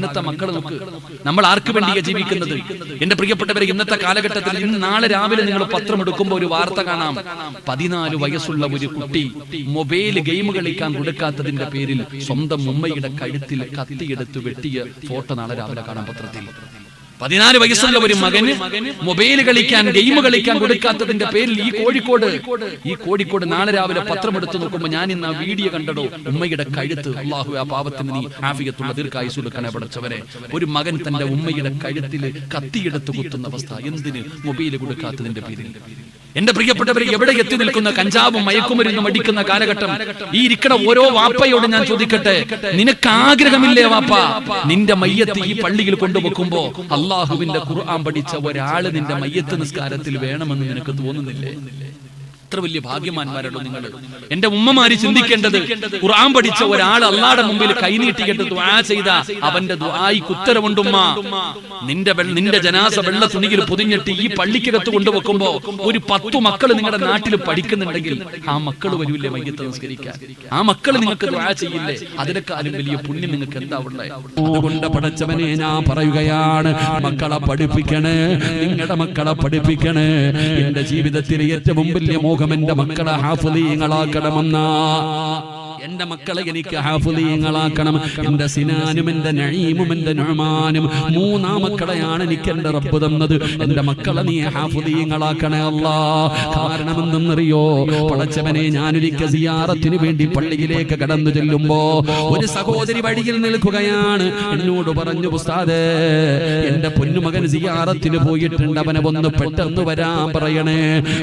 ഇന്നത്തെ മക്കൾ നോക്ക്. നമ്മൾ ആർക്ക് വേണ്ടിയാ ജീവിക്കുന്നത്? എന്റെ പ്രിയപ്പെട്ടവരെ ഇന്നത്തെ കാലഘട്ടത്തിൽ ഇന്ന് നാളെ രാവിലെ നിങ്ങൾ പത്രം എടുക്കുമ്പോൾ ഒരു വാർത്ത കാണാം. പതിനാല് വയസ്സുള്ള ഒരു കുട്ടി മൊബൈൽ ഗെയിം കളിക്കാൻ കൊടുക്കാത്തതിന്റെ പേരിൽ സ്വന്തം ഉമ്മയുടെ കഴുത്തിൽ കത്തിയെടുത്ത് വെട്ടിയ ഫോട്ടോ നാളെ രാവിലെ കാണാം പത്രത്തിൽ. പതിനാല് വയസ്സുള്ള ഒരു മകന് മൊബൈൽ കളിക്കാൻ ഗെയിം കളിക്കാൻ കൊടുക്കാത്തതിന്റെ പേരിൽ ഈ കോഴിക്കോട് ഈ കോഴിക്കോട് നാളെ രാവിലെ പത്രം എടുത്തു നോക്കുമ്പോൾ ഞാൻ ഇന്ന് ആ വീഡിയോ കണ്ടടോ ഉമ്മയുടെ കഴുത്ത് അള്ളാഹു ആ പാപത്തിന് നീ ആഫിയത്തുള്ള ദീർഘായുസുലക്കനെ പഠിച്ചവരെ ഒരു മകൻ തന്റെ ഉമ്മയുടെ കഴുത്തിൽ കത്തിയെടുത്ത് കുത്തുന്ന അവസ്ഥ. എന്തിന്? മൊബൈൽ കൊടുക്കാത്തതിന്റെ പേരിൽ. എന്റെ പ്രിയപ്പെട്ടവർ എവിടെ എത്തി നിൽക്കുന്ന കഞ്ചാവും മയക്കുമരുന്നും അടിക്കുന്ന കാലഘട്ടം? ഈ ഇരിക്കണ ഓരോ വാപ്പയോട് ഞാൻ ചോദിക്കട്ടെ? നിനക്ക് ആഗ്രഹമില്ലേ വാപ്പ? നിന്റെ മയ്യത്ത് ഈ പള്ളിയിൽ കൊണ്ടുവെക്കുമ്പോ അള്ളാഹുവിന്റെ ഖുർആൻ പഠിച്ച ഒരാൾ നിന്റെ മയ്യത്ത് നിസ്കാരത്തിൽ വേണമെന്ന് നിനക്ക് തോന്നുന്നില്ലേ? എത്ര വലിയ ഭാഗ്യമാന്മാരാണോ നിങ്ങൾ എന്റെ ഉമ്മമാര് ചിന്തിക്കേണ്ടത് ഖുർആൻ പഠിച്ച ഒരാൾ അള്ളാടെ മുമ്പിൽ കൈനീട്ടിയിട്ട് ദ്വാ ചെയ്ത അവന്റെ ഉത്തരവുണ്ടുമ്മ. നിന്റെ നിന്റെ ജനാസ വെള്ള തുണിയിൽ പൊതിഞ്ഞിട്ട് ഈ പള്ളിക്കകത്ത് കൊണ്ടുവെക്കുമ്പോ ഒരു പത്തു മക്കൾ നിങ്ങളുടെ നാട്ടിൽ പഠിക്കുന്നുണ്ടെങ്കിൽ ആ മക്കൾ വരൂല്ലേ മയ്യത്ത് നമസ്കരിക്കാൻ. ആ മക്കൾ നിങ്ങൾക്ക് ദ്വാ ചെയ്യില്ലേ? അതിനേക്കാളും വലിയ പുണ്യം നിങ്ങൾക്ക് എന്താ ഉള്ളത് അതുകൊണ്ട് പടച്ചവനെ ഞാൻ പറയുകയാണ് മക്കളെ പഠിപ്പിക്കണേ നിങ്ങളുടെ മക്കളെ പഠിപ്പിക്കണേ എന്റെ ജീവിതത്തിൽ ഏറ്റവും വലിയ മോഹം എന്റെ മക്കളെ ഹാഫുദീങ്ങളാക്കണമെന്നാ എന്റെ മക്കളെ എനിക്ക് ഹാഫുലീങ്ങളാക്കണം എന്റെ സിനാനും എന്റെ നഴീമും എന്റെ നുഴമാനും മൂന്നാം മക്കളെയാണ് എനിക്ക് എന്റെ റബ്ബ് തന്നത്. എന്റെ മക്കളെ നീ ഹാഫുലീങ്ങളാക്കണേ അല്ലാ. കാരണം എന്തെന്നറിയോ പടച്ചവനെ ഞാനൊരിക്കൽ സിയാറത്തിന് വേണ്ടി പള്ളിയിലേക്ക് കടന്നു ചെല്ലുമ്പോ ഒരു സഹോദരി വഴിയിൽ നിൽക്കുകയാണ്. എന്നോട് പറഞ്ഞു ഉസ്താദേ എന്റെ പൊന്നുമകൻ സിയാറത്തിന് പോയിട്ടുണ്ട്. അവനെ ഒന്ന് പെട്ടെന്ന് വരാൻ പറയണേ.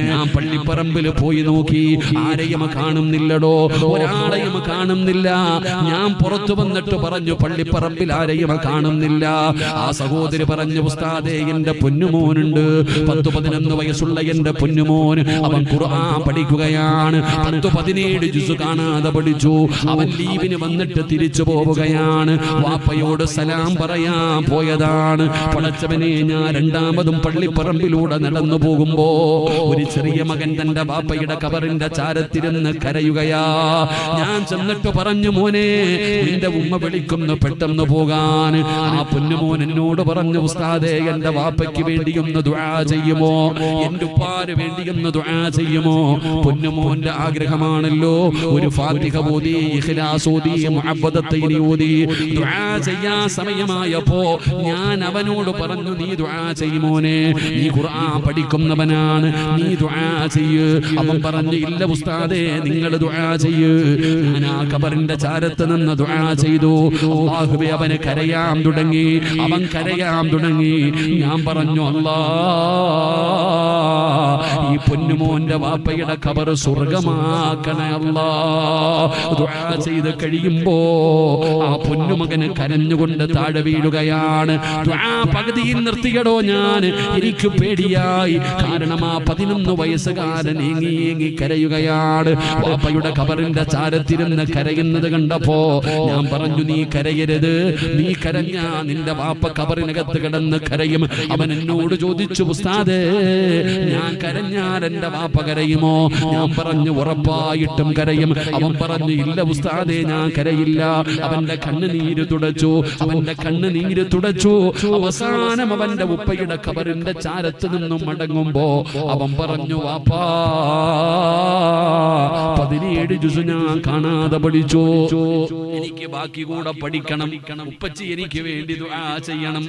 ഞാൻ പള്ളിപ്പറമ്പിൽ പോയി നോക്കി. ആരെയും കാണുന്നില്ലടോ. ഒരാളെയും കാണുന്നില്ല. ഞാൻ പുറത്തു വന്നിട്ട് പറഞ്ഞു പള്ളിപ്പറമ്പിൽ ആരെയും കാണുന്നില്ല. ആ സഹോദരി പറഞ്ഞു ഉസ്താദേ എന്റെ പൊന്നുമോനുണ്ട്. പത്ത് പതിനൊന്ന് വയസ്സുള്ള എന്റെ പൊന്നുമോൻ അവൻ ഖുർആൻ പഠിക്കുകയാണ്. പത്ത് പതിനേഴ് ജുസ് കാണാതെ പഠിച്ചു. അവൻ ലീവിന് വന്നിട്ട് തിരിച്ചു പോവുകയാണ്. വാപ്പയോട് സലാം പറയാൻ പോയതാണ്. പടച്ചവനെ ഞാൻ രണ്ടാമതും പള്ളിപ്പറമ്പിലൂടെ നടന്നു പോകുമ്പോ ഒരു ചെറിയ മകൻ തന്റെ വാപ്പയുടെ കവറിന്റെ ചാരത്തിരുന്ന് കരയുകയാ. ഞാൻ ചെന്നിട്ട് പറഞ്ഞു മോനെ നിന്റെ ഉമ്മ വിളിക്കുന്നു പെട്ടെന്ന് പോകാൻ. ആ പൊന്നുമോൻ എന്നോട് പറഞ്ഞു ഉസ്താദേ എന്റെ വാപ്പയ്ക്ക് വേണ്ടി ഒന്ന് ദുആ ചെയ്യുമോ? എന്റെ ഉപ്പാന് വേണ്ടി ഒന്ന് ദുആ ചെയ്യുമോ? പൊന്നുമോന്റെ ആഗ്രഹമാണല്ലോ ഒരു ഫാത്തിഹ ഓതി ഇഖ്ലാസ് ഓതി മുഅബ്ബദത്തെ ഇനി ഓതി. ദുആ ചെയ്യാൻ സമയമായപ്പോ ഞാൻ അവനോട് പറഞ്ഞു നീ ദുആ ചെയ്യുമോനെ നീ ഖുർആൻ പഠിക്കുന്നവനാണ് നീ ദുആ ചെയ്യ്. അവൻ പറഞ്ഞു ഇല്ല ഉസ്താദേ നിങ്ങൾ ദുആ ചെയ്യ്. ഞാൻ ആ കബറിന്റെ നിന്ന് ദുആ ചെയ്തു. അല്ലാഹുവേ അവന് കരയാൻ തുടങ്ങി. അവൻ കരയാൻ തുടങ്ങി. ഞാൻ പറഞ്ഞു അല്ലാ ഈ പൊന്നുമോന്റെ വാപ്പയുടെ കബർ സ്വർഗമാക്കണേ അല്ലാ. ദുആ ചെയ്ത് കഴിയുമ്പോ ആ പൊന്നുമകന് കരഞ്ഞുകൊണ്ട് താഴെ വീഴുകയാണ്. പകുതിയിൽ നിർത്തിയടോ ഞാൻ. എനിക്ക് പേടിയായി. കാരണം ആ പതിനൊന്ന് വയസ്സുകാരൻ ഏങ്ങി ഏങ്ങി കരയുകയാണ്. വാപ്പയുടെ കബറിന്റെ ചാരത്തിരുന്ന് കരയുന്നത് കണ്ടപ്പോ ഞാൻ പറഞ്ഞു നീ കരയരുത്. നീ കരഞ്ഞ നിന്റെ വാപ്പ കബറിനകത്ത് കിടന്ന് കരയും. അവൻ എന്നോട് ചോദിച്ചു ഉസ്താദേ ഞാൻ കരഞ്ഞാൽ എന്റെ വാപ്പ കരയുമോ? ഞാൻ പറഞ്ഞു ഉറപ്പായിട്ടും കരയും. അവൻ പറഞ്ഞു ഇല്ല ഉസ്താദേ ഞാൻ കരയില്ല. അവന്റെ കണ്ണുനീര് തുടച്ചു. അവന്റെ കണ്ണുനീര് തുടച്ചു. അവസാനം അവന്റെ ഉപ്പയുടെ കബറിന്റെ ചാരത്ത് നിന്നും മടങ്ങുമ്പോ അവൻ പറഞ്ഞു വാപ്പാ പതിനേഴ് ജുസു ഞാൻ കാണാതെ പഠിച്ചു? എനിക്ക് ബാക്കി കൂടെ പഠിക്കണം. ഉപ്പച്ചി എനിക്ക് വേണ്ടി ചെയ്യണം.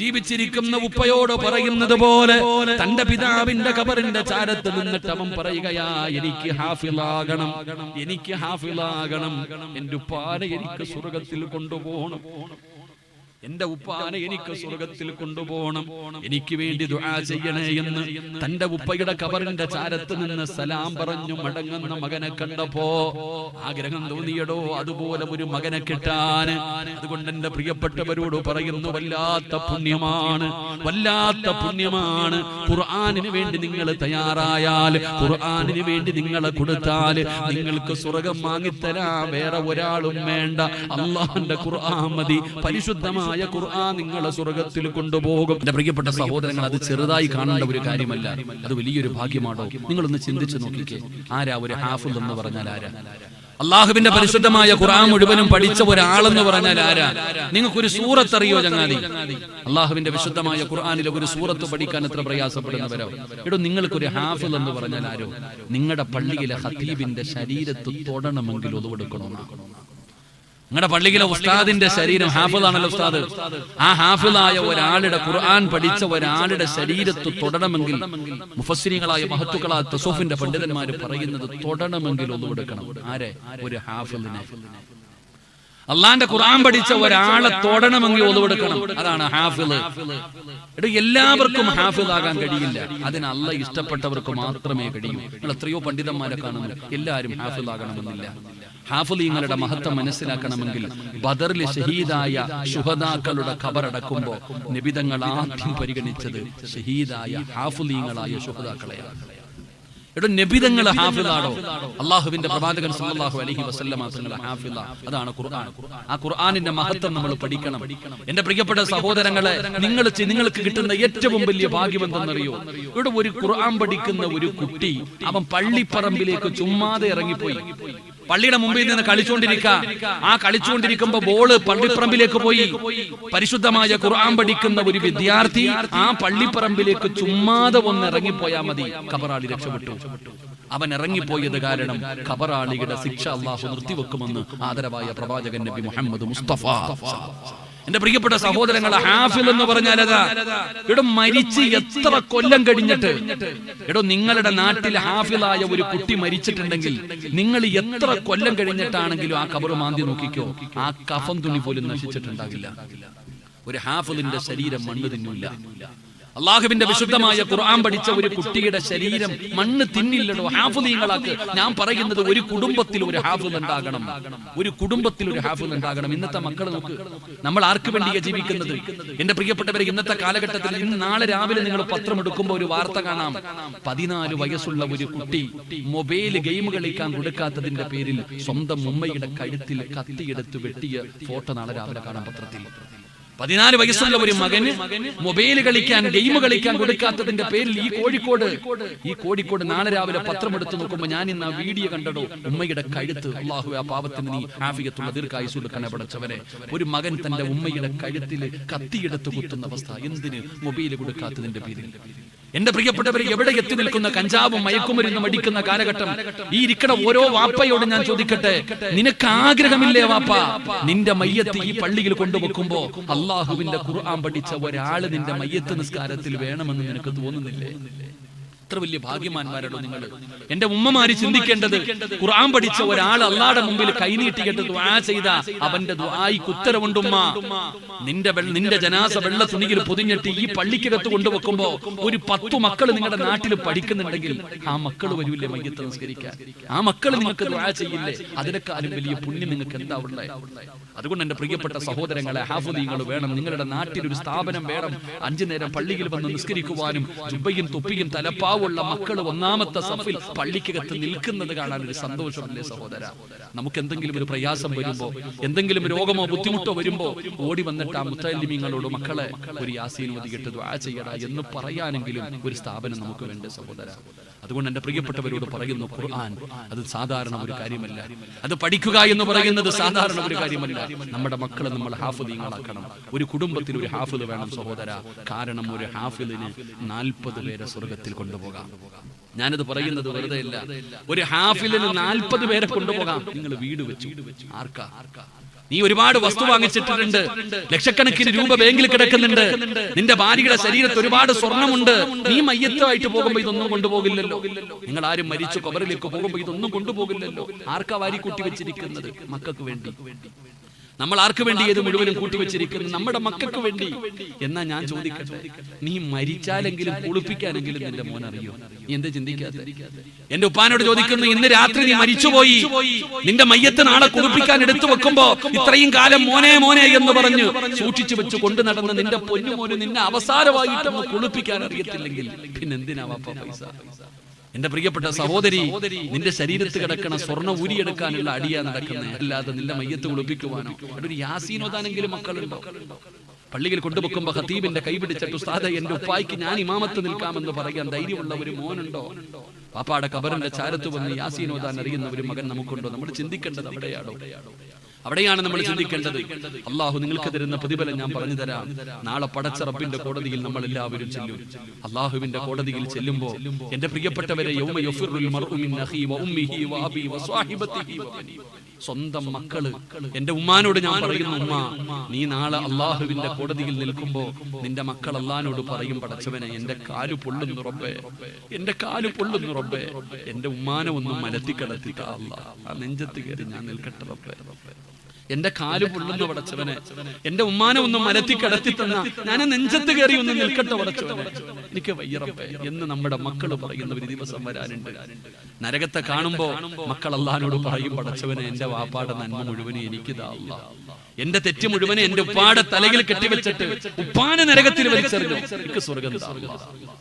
ജീവിച്ചിരിക്കുന്ന ഉപ്പയോട് പറയുന്നത് പോലെ തന്റെ പിതാവിന്റെ കബറിന്റെ ചാരത്ത് നിന്നിട്ട് അവൻ പറയുകയാ എനിക്ക് ഹാഫിലാകണം എനിക്ക് ഹാഫിലാകണം എന്റെ ഉപ്പാനെ എനിക്ക് സ്വർഗത്തിൽ കൊണ്ടുപോകണം. എന്റെ ഉപ്പാനെ എനിക്ക് സ്വർഗത്തിൽ കൊണ്ടുപോകണം. എനിക്ക് വേണ്ടി ദുആ ചെയ്യണേ എന്ന് തന്റെ ഉപ്പയുടെ കബറിന്റെ ചാരത്ത് നിന്ന് സലാം പറഞ്ഞു മടങ്ങുന്ന മകനെ കണ്ടപ്പോ ആഗ്രഹം തോന്നിയടോ അതുപോലെ ഒരു മകനെ കിട്ടാൻ. അതുകൊണ്ട് എന്റെ പ്രിയപ്പെട്ടവരോട് പറയുന്നു വല്ലാത്ത പുണ്യമാണ് വല്ലാത്ത പുണ്യമാണ്. ഖുർആാനിന് വേണ്ടി നിങ്ങൾ തയ്യാറായാൽ ഖുർആാനിന് വേണ്ടി നിങ്ങൾ കൊടുത്താൽ നിങ്ങൾക്ക് സ്വർഗം വാങ്ങിത്തരാ വേറെ ഒരാളും വേണ്ട. അള്ളാഹന്റെ ഖുർആൻ മതി പരിശുദ്ധമായ ഖുർആൻ നിങ്ങളെ സ്വർഗത്തിൽ കൊണ്ടുപോകും. എന്റെ പ്രിയപ്പെട്ട സഹോദരങ്ങൾ അത് ചെറുതായി കാണേണ്ട ഒരു കാര്യമല്ല. അത് വലിയൊരു ഭാഗ്യമാണോ? നിങ്ങളൊന്ന് ചിന്തിച്ചു നോക്കിക്കേ. ആരാ ഒരു ഹാഫിൽ എന്ന് പറഞ്ഞാൽ ആരാ? അള്ളാഹുവിന്റെ പരിശുദ്ധമായ ഖുർആൻ മുഴുവനും പഠിച്ച ഒരാളെന്ന് പറഞ്ഞാൽ ആരാ? നിങ്ങൾക്കൊരു സൂറത്ത് അറിയോ ചങ്ങാതി? അള്ളാഹുവിന്റെ വിശുദ്ധമായ ഖുർആാനിലെ ഒരു സൂറത്ത് പഠിക്കാൻ എത്ര പ്രയാസപ്പെടുന്നവരോ? എടോ നിങ്ങൾക്കൊരു ഹാഫിൽ എന്ന് പറഞ്ഞാൽ ആരോ? നിങ്ങളുടെ പള്ളിയിലെ ഹത്തീബിന്റെ ശരീരത്ത് തൊടണമെങ്കിൽ ഒതുവെടുക്കണമെന്നാണ് നിങ്ങളുടെ പള്ളിയിലെ ഉസ്താദിന്റെ ശരീരം ഹാഫിളാണല്ലോ ഉസ്താദ്. ആ ഹാഫിളായ ഒരാളുടെ ഖുർആൻ പഠിച്ച ഒരാളുടെ ശരീരത്ത് തൊടണമെങ്കിൽ മുഫസ്സിരികളായ മഹത്തുക്കളായ തസൂഫിന്റെ പണ്ഡിതന്മാർ പറയുന്നത് തൊടണമെങ്കിൽ ഒന്നും എടുക്കണം ആരെ? ഒരു ഹാഫിളിനെ അള്ളാന്റെ ഖുർആൻ പഠിച്ച ഒരാളെ തൊടണമെങ്കിൽ ഒതുവെടുക്കണം അതാണ് ഹാഫിൾ. എടോ എല്ലാവർക്കും ഹാഫിദ് ആകാൻ കഴിയില്ല. അതിന് അല്ല ഇഷ്ടപ്പെട്ടവർക്ക് മാത്രമേ കഴിയൂ. നിങ്ങൾ എത്രയോ പണ്ഡിതന്മാരെ കാണുന്നു. എല്ലാവരും ഹാഫിദ് ആകണമെന്നില്ല ഹാഫുലീങ്ങളുടെ മഹത്വം മനസ്സിലാക്കണമെങ്കിൽ ബദറിൽ ഷഹീദായ ശുഹദാക്കളുടെ ഖബറടക്കുമ്പോ നിബിതങ്ങൾ ആദ്യം പരിഗണിച്ചത് ഷഹീദായ ഹാഫുലീങ്ങളായ ശുഹദാക്കളെയാണ്. എടോ നബിതങ്ങൾ ഹാഫിളാണോ അള്ളാഹുവിന്റെ പ്രവാചകൻ സല്ലല്ലാഹു അലൈഹി വസല്ലം തങ്ങൾ ഹാഫിള. അതാണ് ഖുർആൻ. ആ ഖുർആനിന്റെ മഹത്വം നമ്മൾ പഠിക്കണം. എന്റെ പ്രിയപ്പെട്ട സഹോദരങ്ങളെ നിങ്ങൾ നിങ്ങൾക്ക് കിട്ടുന്ന ഏറ്റവും വലിയ ഭാഗ്യം എന്തെന്നറിയോ ഇവിടെ ഒരു ഖുർആൻ പഠിക്കുന്ന ഒരു കുട്ടി അവൻ പള്ളിപ്പറമ്പിലേക്ക് ചുമ്മാതെ ഇറങ്ങിപ്പോയി. പള്ളിയുടെ മുമ്പിൽ നിന്ന് കളിച്ചുകൊണ്ടിരിക്ക ആ കളിച്ചുകൊണ്ടിരിക്കുമ്പോ ബോൾ പള്ളിപ്പറമ്പിലേക്ക് പോയി. പരിശുദ്ധമായ ഖുർആൻ പഠിക്കുന്ന ഒരു വിദ്യാർത്ഥി ആ പള്ളിപ്പറമ്പിലേക്ക് ചുമ്മാതെ ഒന്ന് ഇറങ്ങിപ്പോയാ മതി. കബറാളി രക്ഷപ്പെട്ടു. അവൻ ഇറങ്ങിപ്പോയത് കാരണം ഖബറാളിയുടെ ശിക്ഷ അള്ളാഹു നിർത്തിവെക്കുമെന്ന് ആദരവായ പ്രവാചകൻ നബി മുഹമ്മദ് മുസ്തഫ. എന്റെ പ്രിയപ്പെട്ട സഹോദരങ്ങളെ ഹാഫിൽ എന്ന് പറഞ്ഞാൽ അതാ എടോ മരിച്ച് എത്ര കൊല്ലം കഴിഞ്ഞിട്ട് എടോ നിങ്ങളുടെ നാട്ടിൽ ഹാഫിലായ ഒരു കുട്ടി മരിച്ചിട്ടുണ്ടെങ്കിൽ നിങ്ങൾ എത്ര കൊല്ലം കഴിഞ്ഞിട്ടാണെങ്കിലും ആ കബറ് മാന്തി നോക്കിക്കോ ആ കഫം തുണി പോലും നശിച്ചിട്ടുണ്ടാകില്ല. ഒരു ഹാഫിലിന്റെ ശരീരം മണ്ണ് തിന്നില്ല അള്ളാഹുവിന്റെ വിശുദ്ധമായ ഖുർആൻ പഠിച്ച ഒരു കുട്ടിയുടെ ശരീരം മണ്ണ് തിന്നില്ലടോ. ഹാഫുദീങ്ങളാക്ക് ഞാൻ പറയുന്നത് ഒരു കുടുംബത്തിൽ ഒരു ഹാഫുദ് ഉണ്ടാകണം. ഒരു കുടുംബത്തിൽ ഒരു ഹാഫുദ് ഉണ്ടാകണം. ഇന്നത്തെ മക്കൾ നോക്ക്. നമ്മൾ ആർക്ക് വേണ്ടിയാ ജീവിക്കുന്നത്? എന്റെ പ്രിയപ്പെട്ടവരെ ഇന്നത്തെ കാലഘട്ടത്തിൽ ഇന്ന് നാളെ രാവിലെ നിങ്ങൾ പത്രം എടുക്കുമ്പോൾ ഒരു വാർത്ത കാണാം. പതിനാല് വയസ്സുള്ള ഒരു കുട്ടി മൊബൈൽ ഗെയിം കളിക്കാൻ കൊടുക്കാത്തതിന്റെ പേരിൽ സ്വന്തം ഉമ്മയുടെ കഴുത്തിൽ കത്തിയെടുത്ത് വെട്ടിയ ഫോട്ടോ നാളെ രാവിലെ കാണാം പത്രത്തിൽ. പതിനാല് വയസ്സുള്ള ഒരു മകന് മൊബൈൽ കളിക്കാൻ ഗെയിം കളിക്കാൻ കൊടുക്കാത്തതിന്റെ പേരിൽ ഈ കോഴിക്കോട് ഈ കോഴിക്കോട് നാളെ രാവിലെ പത്രം എടുത്തു നോക്കുമ്പോ ഞാൻ ഇന്ന് ആ വീഡിയോ കണ്ടടോ ഉമ്മയുടെ കഴുത്ത് അള്ളാഹു ആ പാവത്തിന് നീ ആഫിയത്തുള്ള ദീർഘായുസ് കൊടുക്കാൻ ഒരു മകൻ തന്റെ ഉമ്മയുടെ കഴുത്തിൽ കത്തിയെടുത്ത് കുത്തുന്ന അവസ്ഥ. എന്തിന്? മൊബൈൽ കൊടുക്കാത്തതിന്റെ പേരിൽ. എന്റെ പ്രിയപ്പെട്ടവരെ എവിടെ എത്തി നിൽക്കുന്ന കഞ്ചാവും മയക്കുമരുന്നും അടിക്കുന്ന കാലഘട്ടം? ഈ ഇരിക്കണ ഓരോ വാപ്പയോട് ഞാൻ ചോദിക്കട്ടെ? നിനക്ക് ആഗ്രഹമില്ലേ വാപ്പ? നിന്റെ മയ്യത്ത് ഈ പള്ളിയിൽ കൊണ്ടുവെക്കുമ്പോ അള്ളാഹുവിന്റെ ഖുർആൻ പഠിച്ച ഒരാൾ നിന്റെ മയ്യത്ത് നിസ്കാരത്തിൽ വേണമെന്ന് നിനക്ക് തോന്നുന്നില്ലേ? എത്ര വലിയ ഭാഗ്യമാന്മാരാണോ നിങ്ങൾ എന്റെ ഉമ്മമാര് ചിന്തിക്കേണ്ടത് ഖുർആൻ പഠിച്ച ഒരാൾ അള്ളാടെ മുമ്പിൽ കൈനീട്ടിയിട്ട് ദുആ ചെയ്ത അവന്റെ ദുആയിക്ക് ഉത്തരവുണ്ടുമ്മ നിന്റെ നിന്റെ ജനാസ വെള്ള തുണിയിൽ പൊതിഞ്ഞിട്ട് ഈ പള്ളിക്കകത്ത് കൊണ്ടുവെക്കുമ്പോ ഒരു പത്തു മക്കൾ നിങ്ങളുടെ നാട്ടിൽ പഠിക്കുന്നുണ്ടെങ്കിൽ ആ മക്കൾ വരൂല്ലേ മയ്യത്ത് നമസ്കരിക്കാൻ ആ മക്കൾ നിങ്ങൾക്ക് ദുആ ചെയ്യില്ലേ? അതിനേക്കാളും വലിയ പുണ്യം നിങ്ങൾക്ക് എന്താ ഉള്ളേ? അതുകൊണ്ട് എന്റെ പ്രിയപ്പെട്ട സഹോദരങ്ങളെ ഹാഫുദീങ്ങൾ വേണം. നിങ്ങളുടെ നാട്ടിൽ ഒരു സ്ഥാപനം വേണം. അഞ്ചു നേരം പള്ളിയിൽ വന്ന് നിസ്കരിക്കുവാനും ജുബയും തൊപ്പിയും തലപ്പാവുള്ള മക്കൾ ഒന്നാമത്തെ സഫിൽ പള്ളിക്കകത്ത് നിൽക്കുന്നത് കാണാൻ ഒരു സന്തോഷമല്ലേ സഹോദര? നമുക്ക് എന്തെങ്കിലും ഒരു പ്രയാസം വരുമ്പോ എന്തെങ്കിലും രോഗമോ ബുദ്ധിമുട്ടോ വരുമ്പോ ഓടി വന്നിട്ട് ആ മുത്തലിമിങ്ങളോട് മക്കളെ ഒരു യാസീൻ ഒതുകിട്ട് ദ്വാ ചെയ്യടാ എന്ന് പറയാനെങ്കിലും ഒരു സ്ഥാപനം നമുക്ക് വേണ്ട സഹോദര? അതുകൊണ്ട് എന്റെ പ്രിയപ്പെട്ടവരോട് പറയുന്നു ഖുർആൻ അത് സാധാരണ ഒരു കാര്യമല്ല. അത് പഠിക്കുക എന്ന് പറയുന്നത് സാധാരണ ഒരു കാര്യമല്ല. നമ്മുടെ മക്കളെ നമ്മൾ ഹാഫിദീങ്ങളാക്കണം. ഒരു കുടുംബത്തിൽ ഒരു ഹാഫിദ് വേണം സഹോദര. കാരണം ഒരു ഹാഫിദിന് നാൽപ്പത് പേരെ സ്വർഗത്തിൽ കൊണ്ടുപോകാം ഞാനിത് പറയുന്നത് വെറുതെ ഇല്ല ഒരു ഹാഫിലിന് നാൽപ്പത് പേരെ കൊണ്ടുപോകാം. നിങ്ങൾ വീട് വെച്ചു. ആർക്കാ? നീ ഒരുപാട് വസ്തു വാങ്ങിച്ചിട്ടുണ്ട്. ലക്ഷക്കണക്കിന് രൂപ ബാങ്കിൽ കിടക്കുന്നുണ്ട്. നിന്റെ ഭാര്യയുടെ ശരീരത്ത് ഒരുപാട് സ്വർണമുണ്ട്. നീ മയ്യത്തായിട്ട് പോകുമ്പോ ഇതൊന്നും കൊണ്ടുപോകില്ലല്ലോ. നിങ്ങൾ ആരും മരിച്ചു കബറിലേക്ക് പോകുമ്പോ ഇതൊന്നും കൊണ്ടുപോകില്ലല്ലോ. ആർക്കാ വാരി കൂട്ടി വെച്ചിരിക്കുന്നത്? മക്കൾക്ക് വേണ്ടി. നമ്മൾ ആർക്ക് വേണ്ടി ഇത് മുഴുവനും കൂട്ടിവെച്ചിരിക്കുന്നു? നമ്മുടെ മക്കൾക്ക് വേണ്ടി. എന്നാ ഞാൻ ചോദിക്കട്ടെ നീ മരിച്ചാലെങ്കിലും കുളിപ്പിക്കാനെങ്കിലും നിന്റെ മോൻ അറിയോ. നീ എന്താ ചിന്തിക്കാതെ എന്റെ ഉപ്പാനോട് ചോദിക്കുന്നു ഇന്ന് രാത്രി നീ മരിച്ചുപോയി. നിന്റെ മയ്യത്ത് നാളെ കുളിപ്പിക്കാൻ എടുത്തു വെക്കുമ്പോ ഇത്രയും കാലം മോനെ മോനെ എന്ന് പറഞ്ഞു സൂക്ഷിച്ചു വെച്ച് കൊണ്ടു നടന്ന് നിന്റെ പൊന്നു മോന് നിന്നെ അവസാനമായിട്ടൊന്ന് കുളിപ്പിക്കാൻ അറിയത്തില്ലെങ്കിൽ പിന്നെ എന്തിനാ വാപ്പ പൈസ? എന്റെ പ്രിയപ്പെട്ട സഹോദരി നിന്റെ ശരീരത്ത് കിടക്കണ സ്വർണ ഊരിയെടുക്കാനുള്ള അടിയാ നടക്കുന്നത്. അല്ലാതെ നിന്റെ മയ്യത്ത് കുളിപ്പിക്കുവാനോ? അവിടെ ഒരു യാസീനോദാനെങ്കിലും മക്കളുണ്ടോ? പള്ളിയിൽ കൊണ്ടുവെക്കുമ്പോ കൈ കൈപിടിച്ചിട്ട് ഉസ്താദ എന്റെ ഉപ്പായിക്ക് ഞാൻ ഇമാമത്ത് നിൽക്കാമെന്ന് പറയാൻ ധൈര്യമുള്ള ഒരു മോനുണ്ടോ? പാപ്പാടെ കബറിന്റെ ചാരത്ത് വന്ന് യാസീനോദാൻ അറിയുന്ന ഒരു മകൻ നമുക്കുണ്ടോ? നമ്മൾ ചിന്തിക്കേണ്ടത് അവിടെയാണോ? അവിടെയാണ് നമ്മൾ ചിന്തിക്കേണ്ടത്. അള്ളാഹു നിങ്ങൾക്ക് തരുന്ന പ്രതിഫലം ഞാൻ പറഞ്ഞു തരാം. നാളെ പടച്ച റബ്ബിന്റെ കോടതിയിൽ നമ്മൾ എല്ലാവരും ചെല്ലും. അള്ളാഹുവിന്റെ കോടതിയിൽ ചെല്ലുമ്പോ എന്റെ പ്രിയപ്പെട്ടവരെ. സ്വന്തം മക്കൾ എന്റെ ഉമ്മാനോട് ഞാൻ പറയുന്നു ഉമ്മ നീ നാളെ അള്ളാഹുവിന്റെ കോടതിയിൽ നിൽക്കുമ്പോ നിന്റെ മക്കൾ അള്ളഹാനോട് പറയും പടച്ചവനെ എന്റെ കാൽ പൊള്ളുന്നു റബ്ബേ എന്റെ കാൽ പൊള്ളുന്നു റബ്ബേ. എന്റെ ഉമ്മാനെ ഒന്നും മലത്തി കിടത്തി അല്ല ആ നെഞ്ചത്ത് കയറി ഞാൻ നിൽക്കട്ടെ റബ്ബേ റബ്ബേ എന്റെ കാൽ പൊള്ളുന്ന പടച്ചവനെ. എന്റെ ഉമ്മാനെ ഒന്ന് മലത്തി കടത്തി തന്ന ഞാൻ നെഞ്ചത്ത് കയറി ഒന്ന് നിൽക്കട്ടെ പടച്ചവനെ. എനിക്ക് വയ്യറപ്പേ എന്ന് നമ്മുടെ മക്കൾ പറയുന്ന ഒരു ദിവസം വരാനുണ്ട്. നരകത്തെ കാണുമ്പോ മക്കൾ അള്ളഹാനോട് പറയും പടച്ചവനെ എന്റെ വാപ്പാടെ നന്മ മുഴുവനും എനിക്ക് അല്ലാ എന്റെ തെറ്റ് മുഴുവനെ എന്റെ ഉപ്പാടെ തലയിൽ കെട്ടിവെച്ചിട്ട് ഉപ്പാനെ നരകത്തിൽ വലിച്ചെറിഞ്ഞു. എനിക്ക് സ്വർഗം.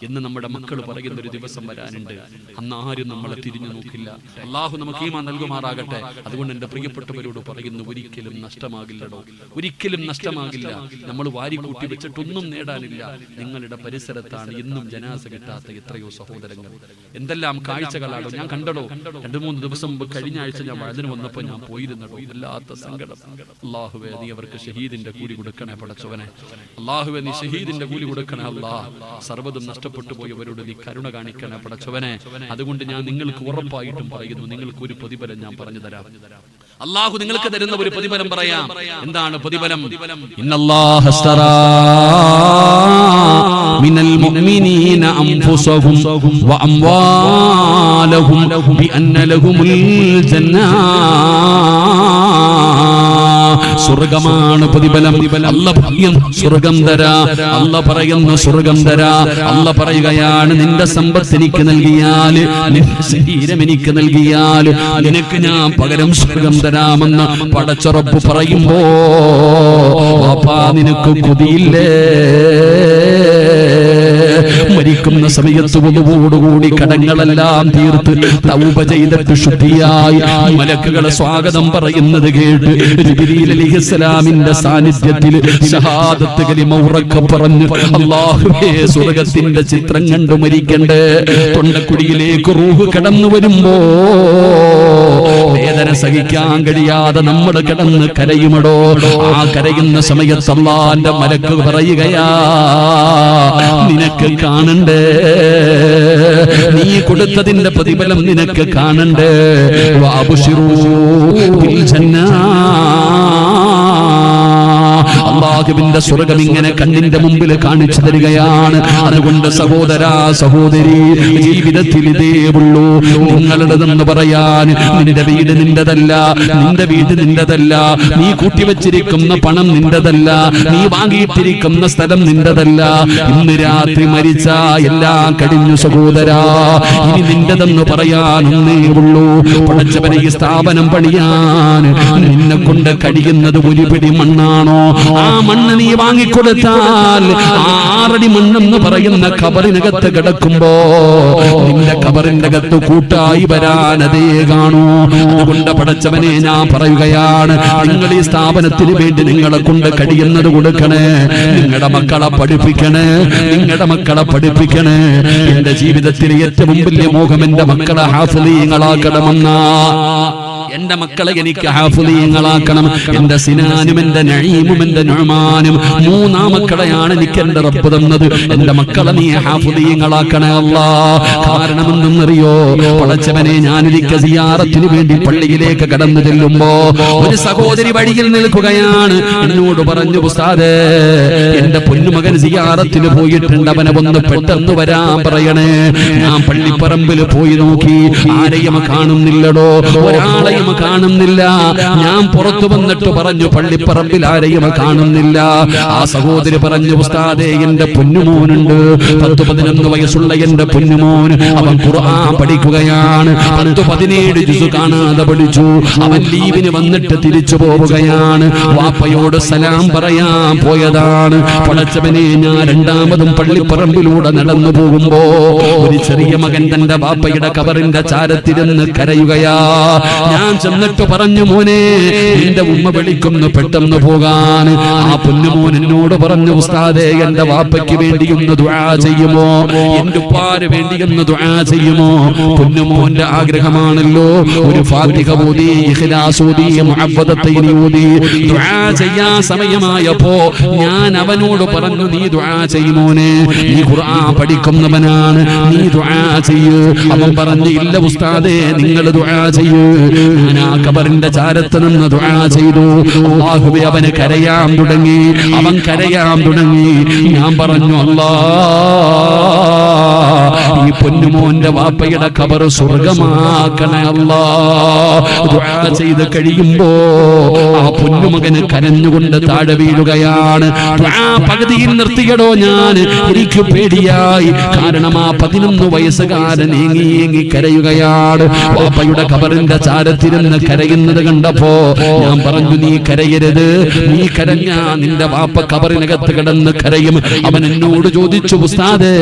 എന്ന് നമ്മുടെ മക്കൾ പറയുന്ന ഒരു ദിവസം വരാനുണ്ട്. അന്ന് ആരും നമ്മളെ തിരിഞ്ഞു നോക്കില്ല. അള്ളാഹു നമുക്ക് ഈമാ നൽകുമാറാകട്ടെ. അതുകൊണ്ട് എന്റെ പ്രിയപ്പെട്ടവരോട് പറയുന്നു ഒരിക്കലും നഷ്ടമാകില്ലടോ. ഒരിക്കലും നഷ്ടമാകില്ല. നമ്മൾ വാരി കൂട്ടി വെച്ചിട്ടൊന്നും നേടാനില്ല. നിങ്ങളുടെ പരിസരത്താണ് ഇന്നും ജനാസ കിട്ടാത്ത എത്രയോ സഹോദരങ്ങൾ. എന്തെല്ലാം കാഴ്ചകളാണോ? ഞാൻ കണ്ടടോ. രണ്ടു മൂന്ന് ദിവസം മുമ്പ് കഴിഞ്ഞ ആഴ്ച ഞാൻ വഴുതിന് വന്നപ്പോ ഞാൻ പോയിരുന്നടോ. വല്ലാത്ത സങ്കടം. അള്ളാഹുവെ നീ അവർക്ക് ഷഹീദിന്റെ കൂലി കൊടുക്കണേ പടച്ചവനെ. അള്ളാഹുവെ നീ ഷഹീദിന്റെ കൂലി കൊടുക്കണേ അല്ലാ. സർവതും നഷ്ടപ്പെട്ടു പോയവരോട് നീ കരുണ കാണിക്കണേ പടച്ചവനെ. അതുകൊണ്ട് ഞാൻ നിങ്ങൾക്ക് ഉറപ്പായിട്ടും പറയുന്നു. നിങ്ങൾക്ക് ഒരു പ്രതിഫലം ഞാൻ പറഞ്ഞു തരാം. അള്ളാഹു നിങ്ങൾക്ക് തരുന്ന ഒരു പ്രതിഫലം പറയാം. എന്താണ് പ്രതിഫലം? من المؤمنين മിനൽ മുഅ്മിനീന അൻഫുസഹും لهم ജന്നാ സ്വർഗമാണ് പ്രതിഫലം. അല്ല ഭാഗ്യം സ്വർഗം തരാ അല്ല പറയുന്ന സ്വർഗം തരാ അല്ല പറയുകയാണ് നിന്റെ സമ്പത്ത് എനിക്ക് നൽകിയാൽ ശരീരം എനിക്ക് നൽകിയാൽ നിനക്ക് ഞാൻ പകരം സ്വർഗം തരാമെന്ന് പടച്ചുറപ്പ് പറയുമ്പോ പാപ്പാ നിനക്ക് കൊതിയില്ലേ? മരിക്കുന്ന സമയത്ത് ഒന്നുകൂടി കടങ്ങളെല്ലാം തീർത്ത് തൗപ ചെയ്തിട്ട് ശുദ്ധിയായി മലക്കുകളെ സ്വാഗതം പറയുന്നത് കേട്ട് ഇസ്ലാമിന്റെ സാന്നിധ്യത്തിൽ ഷഹാദത്ത് പറഞ്ഞു സ്വർഗത്തിന്റെ ചിത്രം കണ്ടു മരിക്കണ്ടേ തൊണ്ടക്കുടിയിലേക്ക് റൂഹ് കടന്നു വരുമ്പോ വേദന സഹിക്കാൻ കഴിയാതെ നമ്മൾ കിടന്ന് കരയുമടോ? ആ കരയുന്ന സമയത്ത് അള്ളാന്റെ മലക്ക് പറയുകയാ നിനക്ക് കാണണ്ടേ? നീ കൊടുത്തതിന്റെ പ്രതിഫലം നിനക്ക് കാണണ്ടേ? വാബുഷിറൂ ജന്നാ. അള്ളാഹുവിന്റെ സ്വർഗം ഇങ്ങനെ കണ്ണിന്റെ മുമ്പിൽ കാണിച്ചു തരികയാണ്. അതുകൊണ്ട് സഹോദര സഹോദരി ജീവിതത്തിൽ ഇതേ ഉള്ളൂ. നിങ്ങളുടെതെന്ന് പറയാൻ നിന്റെ വീട് നിന്റെതല്ല നിന്റെ വീട് നിന്റെതല്ല നീ കൂട്ടിവെച്ചിരിക്കുന്ന പണം നിന്റെതല്ല നീ വാങ്ങിയിട്ടിരിക്കുന്ന സ്ഥലം നിന്റെതല്ല. ഇന്ന് രാത്രി മരിച്ച എല്ലാം കഴിഞ്ഞു സഹോദരാ. ഇനി നിന്റെതെന്ന് പറയാൻ ഒന്നേ ഉള്ളൂ. പടച്ചവനെ ഈ സ്ഥാപനം പണിയാൻ നിന്നെ കൊണ്ട് കഴിയുന്നത് ഒരു പിടി മണ്ണാണോ? മണ്ണ് നീ വാങ്ങിക്കൊടുത്താൽ ആ ആറടി മണ്ണെന്ന് പറയുന്ന കബറിനകത്ത് കിടക്കുമ്പോ നിന്റെ കബറിന്റെ കൂട്ടായി വരാൻ അതേ കാണൂ. അതുകൊണ്ട് പടച്ചവനെ ഞാൻ പറയുകയാണ് നിങ്ങൾ ഈ സ്ഥാപനത്തിന് വേണ്ടി നിങ്ങളെ കൊണ്ട് കഴിയുന്നത് കൊടുക്കണേ നിങ്ങളുടെ മക്കളെ പഠിപ്പിക്കണേ നിങ്ങളുടെ മക്കളെ പഠിപ്പിക്കണേ. എന്റെ ജീവിതത്തിലെ ഏറ്റവും വലിയ മോഹം എന്റെ മക്കളെ ഹാഫലീങ്ങളാക്കണമെന്നാ. എന്റെ മക്കളെ എനിക്ക് ഹാഫുലീങ്ങളാക്കണം എന്റെ സിനാനും എന്റെ നഴീമും എന്റെ നൊമാനും മൂന്നാം മക്കളെയാണ് എനിക്ക് എന്റെ റബ്ബ് തന്നത്. എന്റെ മക്കളെ നീ ഹാഫുദീങ്ങളാക്കണേ അല്ലാ. കാരണം എന്തെന്നറിയോ പടച്ചവനെ ഞാനിരിക്ക സിയാറത്തിന് വേണ്ടി പള്ളിയിലേക്ക് കടന്നു ചെല്ലുമ്പോ ഒരു സഹോദരി വഴിയിൽ നിൽക്കുകയാണ്. എന്നോട് പറഞ്ഞു ഉസ്താദേ എന്റെ പൊന്നുമകൻ സിയാറത്തിന് പോയിട്ടുണ്ട്. അവനെ ഒന്ന് പെട്ടെന്ന് വരാൻ പറയണേ. ഞാൻ പള്ളിപ്പറമ്പിൽ പോയി നോക്കി. ആരെയും കാണുന്നില്ലടോ. ഒരാളെയും കാണുന്നില്ല. ഞാൻ പുറത്തു വന്നിട്ട് പറഞ്ഞു പള്ളിപ്പറമ്പിൽ ആരെയും കാണുന്നില്ല. ആ സഹോദരി പറഞ്ഞു ഉസ്താദേ എന്റെ പൊന്നുമോനുണ്ട്. പത്ത് പതിനൊന്ന് വയസ്സുള്ള എന്റെ പൊന്നുമോൻ അവൻ ഖുർആൻ പഠിക്കുകയാണ്. പത്ത് പതിനേഴ് ജുസു കാണാതെ പഠിച്ചു. അവൻ ലീവിന് വന്നിട്ട് തിരിച്ചു പോവുകയാണ്. വാപ്പയോട് സലാം പറയാൻ പോയതാണ്. പടച്ചവനെ ഞാൻ രണ്ടാമതും പള്ളിപ്പറമ്പിലൂടെ നടന്നു പോകുമ്പോ ഒരു ചെറിയ മകൻ തന്റെ വാപ്പയുടെ കവറിന്റെ ചാരത്തിരുന്ന് കരയുകയാ. ഞാൻ ചെന്നിട്ട് പറഞ്ഞു മോനെ നിന്റെ ഉമ്മ വിളിക്കുന്നു പെട്ടെന്ന് പോകാൻ. ആ പൊന്നുമോൻ എന്നോട് പറഞ്ഞു ഉസ്താദേ എന്റെ വാപ്പയ്ക്ക് വേണ്ടി ഒന്ന് ദുആ ചെയ്യുമോ? എന്റെ ഉപ്പാന് വേണ്ടി ഒന്ന് ദുആ ചെയ്യുമോ? പൊന്നുമോന്റെ ആഗ്രഹമാണല്ലോ ഒരു ഫാത്തിഹ ഓതി ഇഖ്ലാസ് ഓതി മുഅവ്വദത്തൈനി ഓതി ദുആ ചെയ്യാ സമയമായപ്പോ ഞാൻ അവനോട് പറഞ്ഞു നീ ദുആ ചെയ്യുമോനെ നീ ഖുർആൻ പഠിക്കുന്നവനാണ് നീ ദുആ ചെയ്യൂ. അവൻ പറഞ്ഞു ഇല്ല ഉസ്താദേ നിങ്ങൾ ദുആ ചെയ്യൂ. ഞാൻ അവന് കരയാൻ തുടങ്ങി. അവൻ കരയാൻ തുടങ്ങി. ഞാൻ പറഞ്ഞു അല്ലാ ഈ പൊന്നുമോന്റെ വാപ്പയുടെ കബർ സ്വർഗമാക്കണേ ചെയ്ത് കഴിയുമ്പോ ആ പൊന്നുമകന് കരഞ്ഞുകൊണ്ട് താഴെ വീഴുകയാണ്. പകുതിയിൽ നിർത്തിയടോ ഞാൻ. എനിക്ക് പേടിയായി. കാരണം ആ പതിനൊന്ന് വയസ്സുകാരൻ ഏങ്ങി ഏങ്ങി കരയുകയാണ്. വാപ്പയുടെ കബറിന്റെ ചാരത്തിരുന്ന് കരയുന്നത് കണ്ടപ്പോ ഞാൻ പറഞ്ഞു നീ കരയരുത്. നീ കരഞ്ഞ നിന്റെ വാപ്പ കബറിനകത്ത് കിടന്ന് കരയും. അവൻ എന്നോട് ചോദിച്ചു ഉസ്താദേ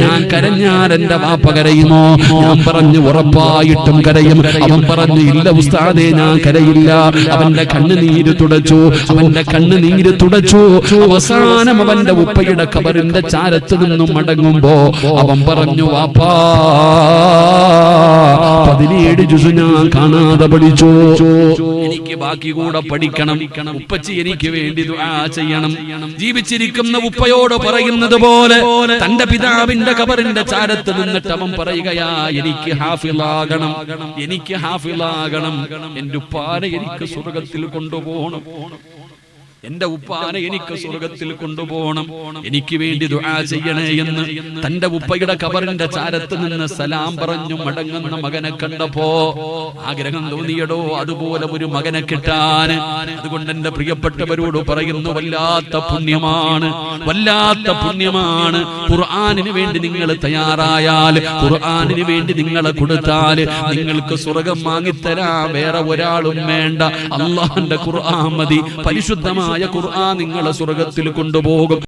ഞാൻ കരഞ്ഞാൽ എന്റെ വാപ്പ കരയുമോ ഞാൻ പറഞ്ഞു ഉറപ്പായിട്ടും കരയും. അവൻ പറഞ്ഞു ഇല്ല ഉസ്താദേ ഞാൻ കരയില്ല. അവന്റെ കണ്ണുനീര് തുടച്ചു. അവന്റെ കണ്ണുനീര് തുടച്ചു. അവസാനം അവന്റെ ഉപ്പയുടെ കബറിന്റെ ചാരത്ത് നിന്നും മടങ്ങുമ്പോ അവൻ പറഞ്ഞു വാപ്പാ പതിനേഴ് ജുസു ഞാൻ കാണാതെ പഠിച്ചു. എനിക്ക് ബാക്കി കൂടെ പഠിക്കണം. ഉപ്പച്ചി എനിക്ക് വേണ്ടി ചെയ്യണം. ജീവിച്ചിരിക്കുന്ന ഉപ്പയോട് പറയുന്നത് പോലെ തന്റെ പിതാവിന്റെ കബറിന്റെ ചാരത്ത് നിന്നിട്ട് അവൻ പറയുകയാ എനിക്ക് ഹാഫിളാകണം എനിക്ക് ഹാഫിളാകണം എന്റെ ഉപ്പാരെ എനിക്ക് സ്വർഗത്തിൽ കൊണ്ടുപോകണം. എന്റെ ഉപ്പാനെ എനിക്ക് സ്വർഗത്തിൽ കൊണ്ടുപോകണം. എനിക്ക് വേണ്ടി ദുആ ചെയ്യണേ എന്ന് തന്റെ ഉപ്പയുടെ കബറിന്റെ ചാരത്ത് നിന്ന് സലാം പറഞ്ഞു മടങ്ങുന്ന മകനെ കണ്ടപ്പോ ആഗ്രഹം തോന്നിയടോ അതുപോലെ ഒരു മകനെ കിട്ടാൻ. അതുകൊണ്ട് എന്റെ പ്രിയപ്പെട്ടവരോട് പറയുന്നു വല്ലാത്ത പുണ്യമാണ് വല്ലാത്ത പുണ്യമാണ്. ഖുർആാനിന് വേണ്ടി നിങ്ങൾ തയ്യാറായാൽ ഖുർആാനിന് വേണ്ടി നിങ്ങൾ കൊടുത്താൽ നിങ്ങൾക്ക് സ്വർഗം വാങ്ങിത്തരാ. വേറെ ഒരാളും വേണ്ട. അള്ളാഹന്റെ ഖുർആൻ മതി. പരിശുദ്ധമായ ഖുർആൻ നിങ്ങളെ സ്വർഗത്തിൽ കൊണ്ടുപോകും.